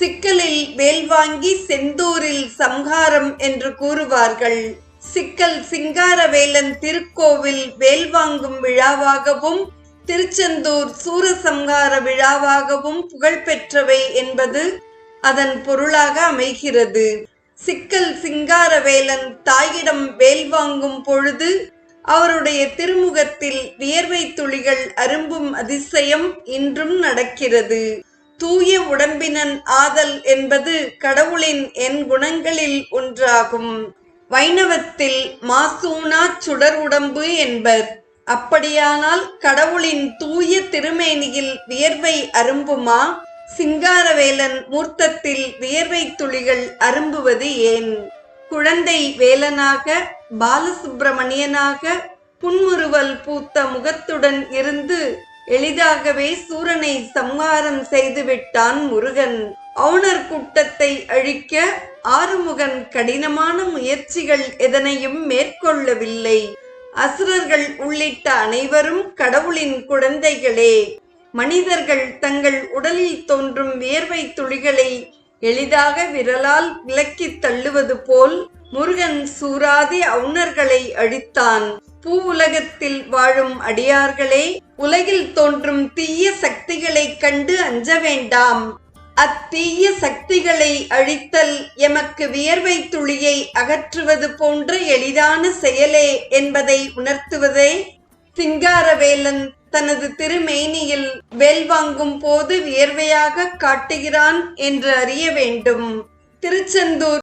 சிக்கலில் வேல் வாங்கி செந்தூரில் சம்ஹாரம் என்று கூறுவார்கள். சிக்கல் சிங்காரவேலன் திருக்கோவில் வேல் வாங்கும் விழாவாகவும் திருச்செந்தூர் சூரசம்ஹார விழாவாகவும் புகழ்பெற்றவை என்பது அதன் பொருளாக அமைகிறது. சிக்கல் சிங்காரவேலன் தாயிடம் வேல் வாங்கும் பொழுது அவருடைய திருமுகத்தில் வியர்வை துளிகள் அரும்பும் அதிசயம் இன்றும் நடக்கிறது. தூய உடம்பினன் ஆதல் என்பது கடவுளின் என் குணங்களில் ஒன்றாகும். வைணவத்தில் மாசூனா சுடர் உடம்பு என்பர். அப்படியானால் கடவுளின் தூய திருமேனியில் வியர்வை அரும்புமா? சிங்காரவேலன் மூர்த்தத்தில் வியர்வை துளிகள் அரும்புவது ஏன்? குழந்தை வேலனாக பாலசுப்பிரமணியனாக புன்முறுவல் பூத்த முகத்துடன் இருந்து எளிதாகவே சூரனை சம்ஹாரம் செய்துவிட்டான் முருகன். அவுணர் கூட்டத்தை அழிக்க ஆறுமுகன் கடினமான முயற்சிகள் எதனையும் மேற்கொள்ளவில்லை. அசுரர்கள் உள்ளிட்ட அனைவரும் கடவுளின் குழந்தைகளே. மனிதர்கள் தங்கள் உடலில் தோன்றும் வியர்வை துளிகளை எளிதாக விரலால் விலக்கித் தள்ளுவது போல் முருகன் சூராதி அவுணர்களை அழித்தான். பூ உலகத்தில் வாழும் அடியார்களே உலகில் தோன்றும் தீய சக்திகளை கண்டு அஞ்ச வேண்டாம். அத்தீய சக்திகளை அழித்தல் எமக்கு வியர்வை துளியை அகற்றுவது போன்ற எளிதான செயலே என்பதை உணர்த்துவதே. சிங்காரவேலன் தனது திருமேனியில் வேல் வாங்கும் போது வியர்வையாக காட்டுகிறான் என்று அறிய வேண்டும். திருச்செந்தூர்